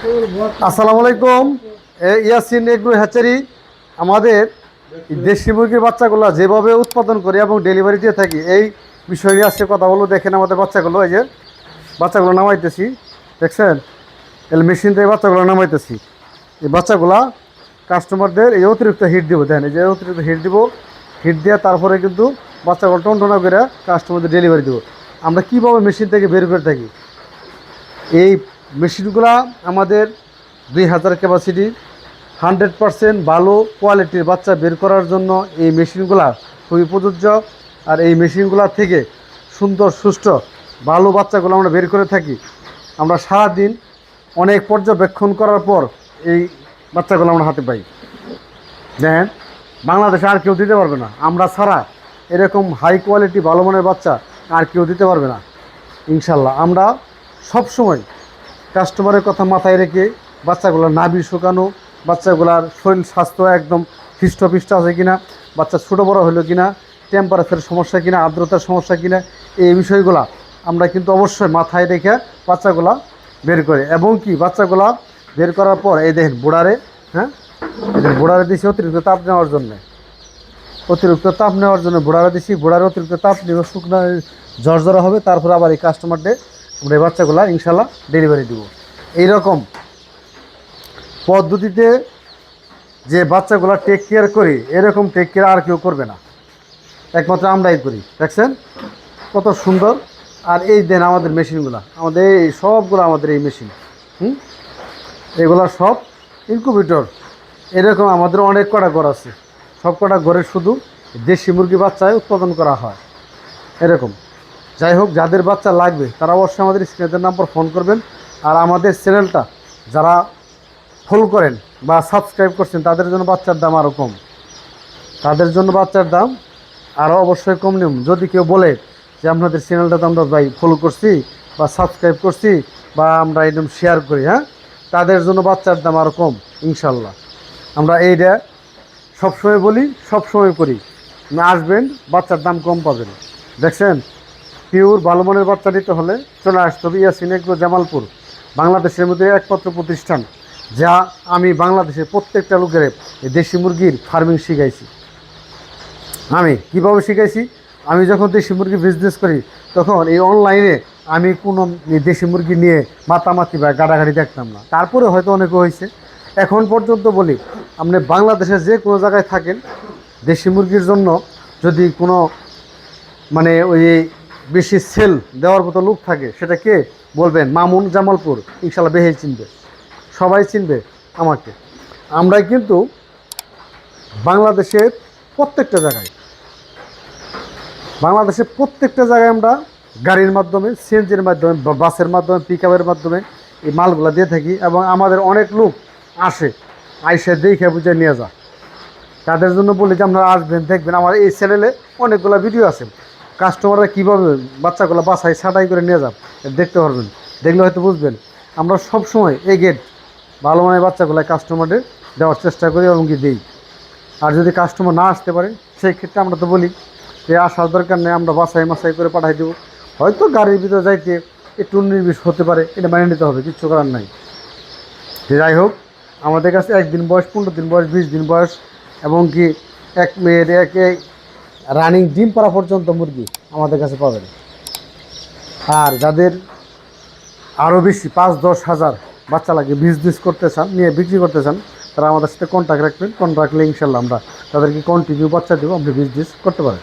আসসালামু আলাইকুম। Yasin agro hatchery, আমাদের দেশি মুরগির বাচ্চাগুলো যেভাবে উৎপাদন করি এবং ডেলিভারি দিয়ে থাকি, এই বিষয় নিয়ে আজকে কথা বলব। দেখেন আমাদের বাচ্চাগুলো, এই যে বাচ্চাগুলো নামাইতেছি, দেখছেন? এল মেশিন থেকে বাচ্চাগুলো নামাইতেছি। এই বাচ্চাগুলা কাস্টমারদের এই অতিরিক্ত হিট দিব দেন এই যে অতিরিক্ত হিট দিব হিট দিয়ে তারপরে কিন্তু বাচ্চাগুলো টনটনা করে কাস্টমারদের ডেলিভারি দেবো। আমরা কীভাবে মেশিন থেকে বের করে থাকি? এই মেশিনগুলা আমাদের দুই হাজার ক্যাপাসিটি হান্ড্রেড পারসেন্ট ভালো কোয়ালিটির বাচ্চা বের করার জন্য এই মেশিনগুলা খুবই প্রযোজ্য। আর এই মেশিনগুলা থেকে সুন্দর সুষ্ঠু ভালো বাচ্চাগুলো আমরা বের করে থাকি। আমরা সারাদিন অনেক পর্যবেক্ষণ করার পর এই বাচ্চাগুলো আমরা হাতে পাই। দেখেন বাংলাদেশে আর কেউ দিতে পারবে না। আমরা ছাড়া এরকম হাই কোয়ালিটি ভালো মানের বাচ্চা আর কেউ দিতে পারবে না। ইনশাল্লাহ, আমরা সব সময় কাস্টমারের কথা মাথায় রেখে বাচ্চাগুলোর নাভি শুকানো, বাচ্চাগুলার শরীর স্বাস্থ্য একদম হৃষ্টপিষ্ট আছে কিনা, বাচ্চা ছোটো বড় হলো কিনা টেম্পারেচারের সমস্যা কিনা, আর্দ্রতার সমস্যা কিনা, এই বিষয়গুলা আমরা কিন্তু অবশ্যই মাথায় রেখে বাচ্চাগুলা বের করি। এবং কি, বাচ্চাগুলা বের করার পর এই দেখেন বুড়ারে হ্যাঁ? বুড়ারে দিছি অতিরিক্ত তাপ নেওয়ার জন্যে। অতিরিক্ত তাপ নেওয়ার জন্য বুড়ারা দিছি, বুড়ার অতিরিক্ত তাপ নিয়ে শুকনো ঝরঝরা হবে, তারপর আবার এই কাস্টমারদের আমরা এই বাচ্চাগুলা ইনশাল্লাহ ডেলিভারি দিব। এইরকম পদ্ধতিতে যে বাচ্চাগুলা টেক কেয়ার করি, এরকম টেক কেয়ার আর কেউ করবে না। একমাত্র আমরাই করি, দেখছেন? কত সুন্দর। আর এই দেন আমাদের মেশিনগুলা। আমাদের এই সবগুলো আমাদের এই মেশিন। হুম? এগুলা সব ইনকুবেটর এরকম আমাদের অনেক কটা ঘর আছে। সব কটা ঘরে শুধু দেশি মুরগি বাচ্চায় উৎপাদন করা হয়। এরকম। যাই হোক, যাদের বাচ্চা লাগবে, তারা অবশ্যই আমাদের স্ক্রিনের নাম্বার ফোন করবেন। আর আমাদের চ্যানেলটা যারা ফলো করেন বা সাবস্ক্রাইব করছেন, তাদের জন্য বাচ্চার দাম আরও কম। তাদের জন্য বাচ্চার দাম আরও অবশ্যই কম নিয়ম। যদি কেউ বলে যে আপনাদের চ্যানেলটা তো আমরা ভাই ফলো করছি বা সাবস্ক্রাইব করছি বা আমরা একদম শেয়ার করি হ্যাঁ? তাদের জন্য বাচ্চার দাম আরও কম, ইনশাল্লাহ। আমরা এইটা সবসময় বলি, সবসময় করি। আসবেন, বাচ্চার দাম কম পাবেন। দেখছেন? পিওর ভালো মানের বাচ্চা নিতে হলে চলে আসতে হবে ইয়াসিন এগ্রো জামালপুর, বাংলাদেশের মধ্যে একমাত্র প্রতিষ্ঠান যা আমি বাংলাদেশের প্রত্যেকটা লোকের দেশি মুরগির ফার্মিং শিখাইছি। আমি কীভাবে শিখাইছি? আমি যখন দেশি মুরগি বিজনেস করি, তখন এই অনলাইনে আমি কোনো দেশি মুরগি নিয়ে মাতামাতি বা গাড়াগাড়ি দেখতাম না। তারপরে হয়তো অনেকে হয়েছে। এখন পর্যন্ত বলি, আপনি বাংলাদেশের যে কোনো জায়গায় থাকেন, দেশি মুরগির জন্য যদি কোনো মানে ওই বেশি সেল দেওয়ার মতো লোক থাকে, সেটা কে? বলবেন, মামুন জামালপুর। ইনশাল্লাহ বেহে চিনবে। সবাই চিনবে আমাকে। আমরা কিন্তু বাংলাদেশের প্রত্যেকটা জায়গায়, বাংলাদেশের প্রত্যেকটা জায়গায় আমরা গাড়ির মাধ্যমে, সিএনজির মাধ্যমে বাসের মাধ্যমে পিক মাধ্যমে এই মালগুলো দিয়ে থাকি এবং আমাদের অনেক লোক আসে, আইসে দেখে বুঝে নিয়ে যা তাদের জন্য বলি যে আপনারা আসবেন, দেখবেন। আমার এই চ্যানেলে অনেকগুলো ভিডিও আছে। কাস্টমাররা কীভাবে বাচ্চাগুলো বাসায় ছাটাই করে নিয়ে এটা দেখতে পারবেন। দেখলে হয়তো বুঝবেন, আমরা সব সময় এই গেট ভালো মানের বাচ্চাগুলো কাস্টমারদের দেওয়ার চেষ্টা করি এবং কি দিই। আর যদি কাস্টমার না আসতে পারে, সেই ক্ষেত্রে আমরা তো বলি যে আসার দরকার নেই, আমরা বাসায় মাসাই করে পাঠাই দেবো। হয়তো গাড়ির ভিতরে যাইতে একটু উনিশ হতে পারে, এটা মেনে নিতে হবে কিচ্ছু করার নাই। যাই হোক, আমাদের কাছে একদিন বয়স, পনেরো দিন বয়স, বিশ দিন বয়স, এবং কি এক মেয়ের এক রানিং ডিম পাড়া পর্যন্ত মুরগি আমাদের কাছে পাবেন। আর যাদের আরও বেশি, পাঁচ, দশ হাজার বাচ্চা লাগে বিজনেস করতে চান, নিয়ে বিক্রি করতে চান, তারা আমাদের সাথে কন্ট্যাক্ট রাখবেন। কন্ট্যাক্ট রাখলে ইনশাল্লাহ আমরা তাদেরকে কন্টিনিউ বাচ্চা দেবো, আপনি বিজনেস করতে পারেন।